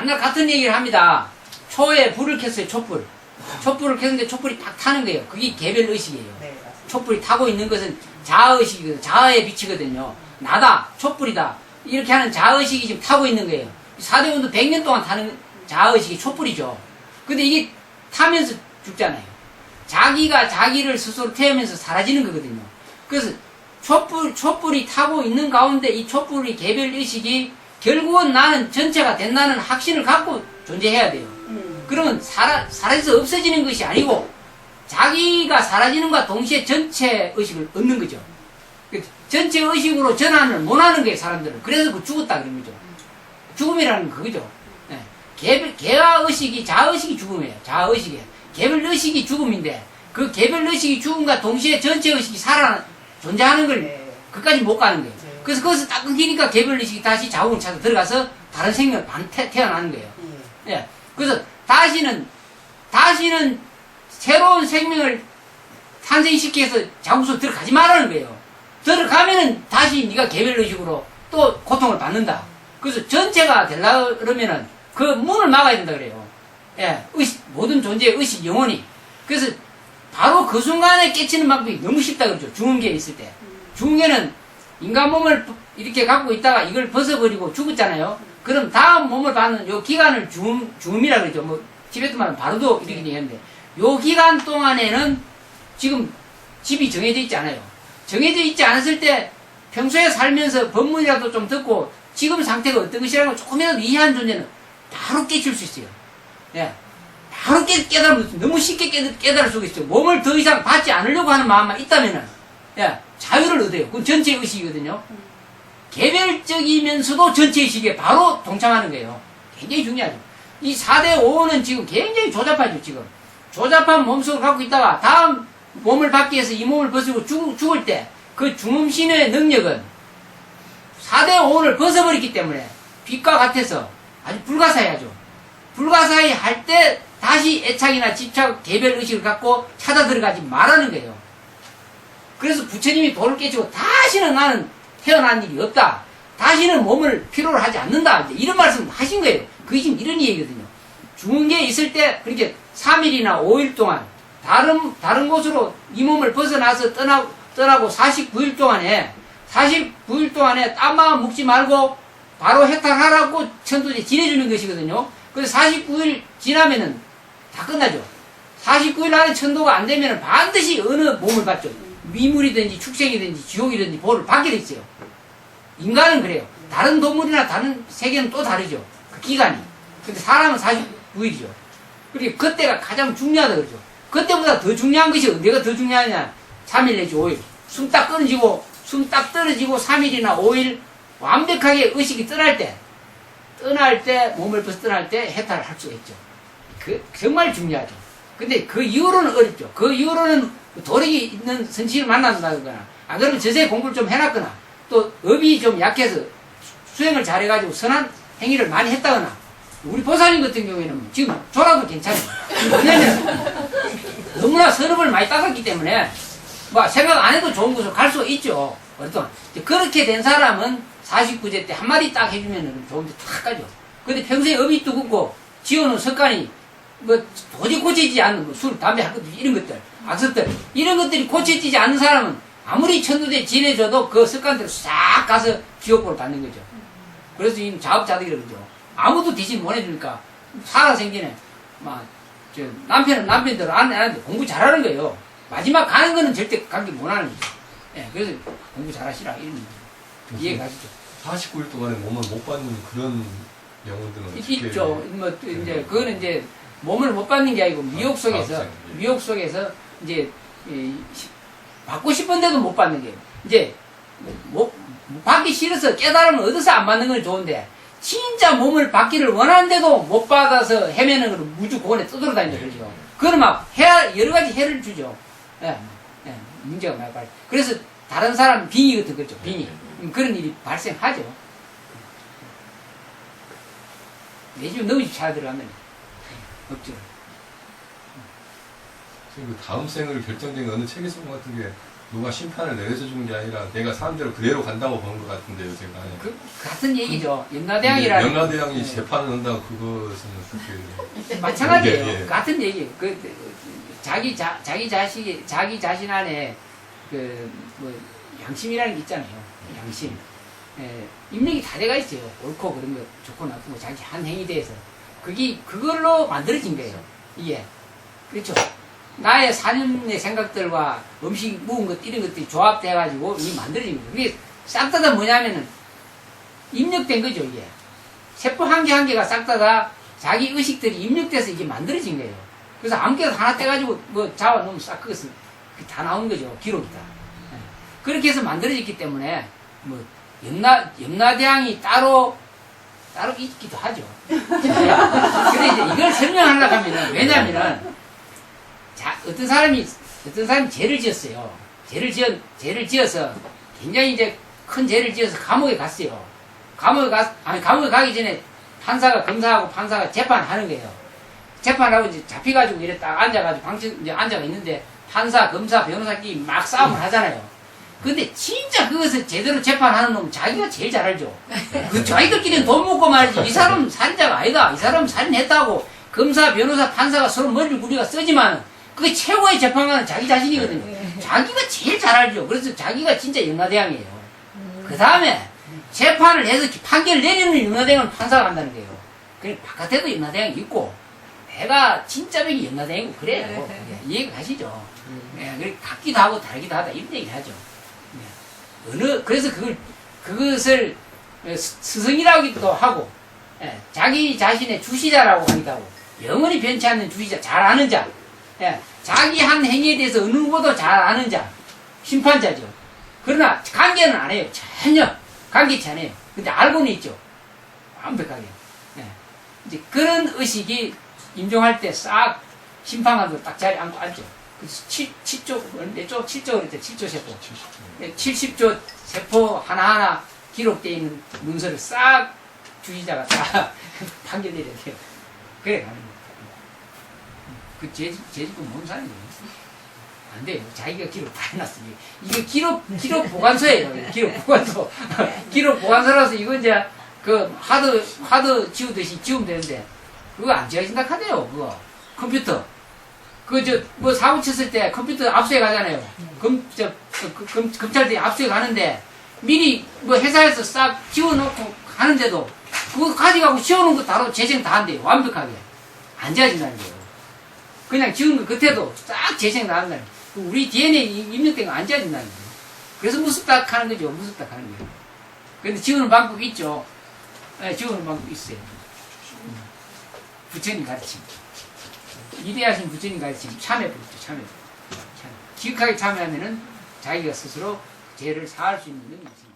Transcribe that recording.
맨날 같은 얘기를 합니다. 초에 불을 켰어요, 촛불. 촛불을 켰는데 촛불이 딱 타는 거예요. 그게 개별 의식이에요. 네. 촛불이 타고 있는 것은 자아의식이거든요. 자아의 빛이거든요. 나다, 촛불이다. 이렇게 하는 자아의식이 지금 타고 있는 거예요. 4대 운동 100년 동안 타는 자아의식이 촛불이죠. 근데 이게 타면서 죽잖아요. 자기가 자기를 스스로 태우면서 사라지는 거거든요. 그래서 촛불, 촛불이 타고 있는 가운데 이 촛불의 개별 의식이 결국은 나는 전체가 된다는 확신을 갖고 존재해야 돼요. 음. 그러면 사라, 사라져서 없어지는 것이 아니고 자기가 사라지는과 동시에 전체 의식을 얻는 거죠. 그 전체 의식으로 전환을 못 하는 거예요, 사람들은. 그래서 그 죽었다 그런 거죠. 죽음이라는 건 그거죠. 예. 개별, 개화 의식이, 자의식이 죽음이에요. 자의식이에요. 개별 의식이 죽음인데 그 개별 의식이 죽음과 동시에 전체 의식이 살아, 존재하는 걸 네. 그까지 못 가는 거예요. 네. 그래서 거기서 딱 끊기니까 개별 의식이 다시 자궁을 찾아 들어가서 다른 생명을 반 태, 태어나는 거예요. 예. 예. 그래서 다시는 다시는 새로운 생명을 탄생시켜서 자궁속 들어가지 말라는 거예요. 들어가면은 다시 네가 개별 의식으로 또 고통을 받는다. 그래서 전체가 되려 그러면은 그 문을 막아야 된다 그래요. 예. 의식, 모든 존재의 의식 영혼이. 그래서 바로 그 순간에 깨치는 방법이 너무 쉽다 그러죠. 중흥계에 있을 때. 중흥계는 인간 몸을 이렇게 갖고 있다가 이걸 벗어버리고 죽었잖아요. 그럼 다음 몸을 받는 요 기간을 중, 중음이라 그러죠. 뭐, 티베트 말은 바로도 이렇게 얘기하는데, 요 기간 동안에는 지금 집이 정해져 있지 않아요. 정해져 있지 않았을 때 평소에 살면서 법문이라도 좀 듣고 지금 상태가 어떤 것이라고 조금이라도 이해한 존재는 바로 깨칠 수 있어요. 예. 바로 깨, 깨달을 수, 너무 쉽게 깨, 깨달을 수가 있어요. 몸을 더 이상 받지 않으려고 하는 마음만 있다면은, 예, 자유를 얻어요. 그건 전체 의식이거든요. 개별적이면서도 전체 의식에 바로 동참하는 거예요. 굉장히 중요하죠. 이 4대 5는 지금 굉장히 조잡하죠, 지금. 조잡한 몸속을 갖고 있다가 다음 몸을 받기 위해서 이 몸을 벗고 죽, 죽을 때 그 중음신의 능력은 4대 5를 벗어버렸기 때문에 빛과 같아서 아주 불가사의하죠. 불가사의 할 때 다시 애착이나 집착, 개별 의식을 갖고 찾아 들어가지 말라는 거예요. 그래서 부처님이 돌을 깨치고 다시는 나는 태어난 일이 없다. 다시는 몸을 필요로 하지 않는다. 이런 말씀 하신 거예요. 그게 지금 이런 얘기거든요. 중흥계에 있을 때 그렇게 3일이나 5일 동안 다른, 다른 곳으로 이 몸을 벗어나서 떠나, 떠나고 49일 동안에 49일 동안에 땀만 묵지 말고 바로 해탈하라고 천도제 지내주는 것이거든요. 그래서 49일 지나면은 다 끝나죠. 49일 안에 천도가 안 되면 반드시 어느 몸을 받죠. 미물이든지 축생이든지 지옥이든지 보를 받게 돼 있어요. 인간은 그래요. 다른 동물이나 다른 세계는 또 다르죠. 그 기간이. 근데 사람은 49일이죠. 그리고 그때가 가장 중요하다 그러죠. 그때보다 더 중요한 것이 언제가 더 중요하냐. 3일 내지 5일. 숨 딱 끊어지고, 숨 딱 떨어지고 3일이나 5일 완벽하게 의식이 떠날 때, 떠날 때, 몸을 벗어 떠날 때 해탈을 할 수가 있죠. 그, 정말 중요하죠. 근데 그 이후로는 어렵죠. 그 이후로는 도력이 있는 선치를 만난다거나, 안 그러면 저세 공부를 좀 해놨거나, 또 업이 좀 약해서 수행을 잘해가지고 선한 행위를 많이 했다거나, 우리 보살님 같은 경우에는 지금 졸아도 괜찮아요. 왜냐면 너무나 선업을 많이 따갔기 때문에 뭐 생각 안 해도 좋은 곳으로 갈 수가 있죠. 어떤 그렇게 된 사람은 49제 때 한마디 딱 해주면 좋은 데 탁 가죠. 근데 평소에 업이 두껍고 지어놓은 습관이 뭐 도저히 고쳐지지 않는 뭐 술, 담배 할 것들 이런 것들, 악습들 이런 것들이 고쳐지지 않는 사람은 아무리 천도제 지내줘도 그 습관대로 싹 가서 지옥보를 받는 거죠. 그래서 지금 자업자득이라 그러죠. 아무도 대신 못 해주니까 살아 생기네. 막, 저, 남편은 남편대로 안 하는데 공부 잘하는 거예요. 마지막 가는 거는 절대 관계 못 하는 거죠. 예, 그래서 공부 잘하시라. 이런 거죠. 이해 가시죠. 49일 동안에 몸을 못 받는 그런 영혼들은 있- 있죠. 뭐, 또 이제, 그거는 이제 몸을 못 받는 게 아니고 미혹 속에서, 아, 예. 미혹 속에서 이제, 받고 싶은데도 못 받는 게, 이제, 못, 받기 싫어서 깨달음을 얻어서 안 받는 건 좋은데, 진짜 몸을 받기를 원하는데도 못 받아서 헤매는 걸 무주 고원에 떠돌아다닌다 그러죠. 그거는 막 해, 여러 가지 해를 주죠. 예, 예, 문제가 많이 발 그래서 다른 사람 빙의 같은 거죠. 빙의. 음, 그런 일이 발생하죠. 내집 너희 집잘 들어가면 없죠. 그 다음 생을 결정된 어느 책에서 본것 같은 게 누가 심판을 내려서 주는 게 아니라 내가 사람대로 그대로 간다고 보는 것 같은데요, 제가. 그 같은 얘기죠. 연나대왕이라는 연가대왕이 네. 재판을 한다고 그것은 어떻게. 마찬가지예요. 예, 예. 같은 얘기. 그 자기 자 자기 자식 자기 자신 안에 그 뭐 양심이라는 게 있잖아요. 양심. 예, 입력이 다 돼가 있어요. 옳고 그런 거 좋고 나쁘고 자기 한 행위에 대해서 그게 그걸로 만들어진 거예요. 이게 그렇죠. 나의 사념의 생각들과 음식 묵은 것 이런 것들이 조합돼 가지고 이 만들어진 거예요. 그게 싹 다 다 뭐냐면은 입력된 거죠 이게. 세포 한 개 한 개가 싹 다 다 자기 의식들이 입력돼서 이게 만들어진 거예요. 그래서 아무개나 하나 떼가지고 뭐 잡아 놓으면 싹 그것은 다 나온 거죠. 기록이다. 예. 그렇게 해서 만들어졌기 때문에 뭐 염라 염라대왕이 따로 따로 있기도 하죠. 근데 이제 이걸 설명하려고 하면은 왜냐면은 자 어떤 사람이 어떤 사람이 죄를 지었어요. 죄를 지어 죄를 지어서 굉장히 이제 큰 죄를 지어서 감옥에 갔어요. 감옥에 가 아니 감옥에 가기 전에 판사가 검사하고 판사가 재판하는 거예요. 재판하고 이제 잡혀가지고 이래 딱 앉아가지고 방청 이제 앉아가 있는데 판사, 검사, 변호사끼리 막 싸움을 하잖아요. 근데 진짜 그것을 제대로 재판하는 놈은 자기가 제일 잘 알죠. 그 자기들끼리는 돈 먹고 말이지. 이 사람은 살인자가 아니다. 이 사람은 살인했다고 검사, 변호사, 판사가 서로 머리를 우리가 쓰지만 그게 최고의 재판관은 자기 자신이거든요. 자기가 제일 잘 알죠. 그래서 자기가 진짜 영라대왕이에요. 그 다음에 재판을 해서 판결을 내리는 영라대왕은 판사가 한다는 거예요. 그냥 바깥에도 영라대왕이 있고 내가 진짜 병이 영라대왕이고 그래요. 예, 이해가 가시죠? 예, 그래 같기도 하고 다르기도 하다 이런 얘기 하죠. 예. 어느 그래서 그걸 그것을 스- 스승이라기도 하고 예, 자기 자신의 주시자라고 하고 영원히 변치 않는 주시자 잘 아는 자 예, 자기 한 행위에 대해서 어느 누구보다 잘 아는 자 심판자죠. 그러나 관계는 안 해요. 전혀 관계치 않아요. 근데 알고는 있죠. 완벽하게. 예. 이제 그런 의식이 임종할 때 싹 심판관도 딱 자리에 앉고 앉죠. 그래서 7, 7조, 몇조? 7조 그랬죠. 7조 세포. 70조 세포 하나하나 기록되어 있는 문서를 싹 주시자가 싹 판결 내려야 돼요. 그래 가는 거예요. 그 죄, 죄짓고 뭔 사람이에요. 안 돼요. 자기가 기록 다 해놨으니. 이게 기록, 기록 보관소예요. 기록 보관소. 기록 보관소라서 이거 이제 그 하드, 하드 지우듯이 지우면 되는데 그거 안 지워진다 하대요. 그거. 컴퓨터. 그, 저, 뭐, 사고 쳤을 때 컴퓨터 압수해 가잖아요. 검, 저, 그, 그, 검, 검찰들이 압수해 가는데, 미리 뭐 회사에서 싹 지워놓고 하는데도, 그거 가져가고 지워놓은 거 바로 재생 다 한대요. 완벽하게. 안 지워진다는 거예요. 그냥 지운 거 끝에도 싹 재생 나간다는 거예요. 그 우리 DNA 이- 입력된 거 안 지워진다는 거예요. 그래서 무섭다 하는 거죠. 무섭다 하는 거예요. 근데 지우는 방법이 있죠. 네, 지우는 방법이 있어요. 음. 부처님 가르침. 위대하신 부처님 가르침 참회 부르죠 참회 참. 기억하게 참회하면은 자기가 스스로 죄를 사할 수 있는 있습니다.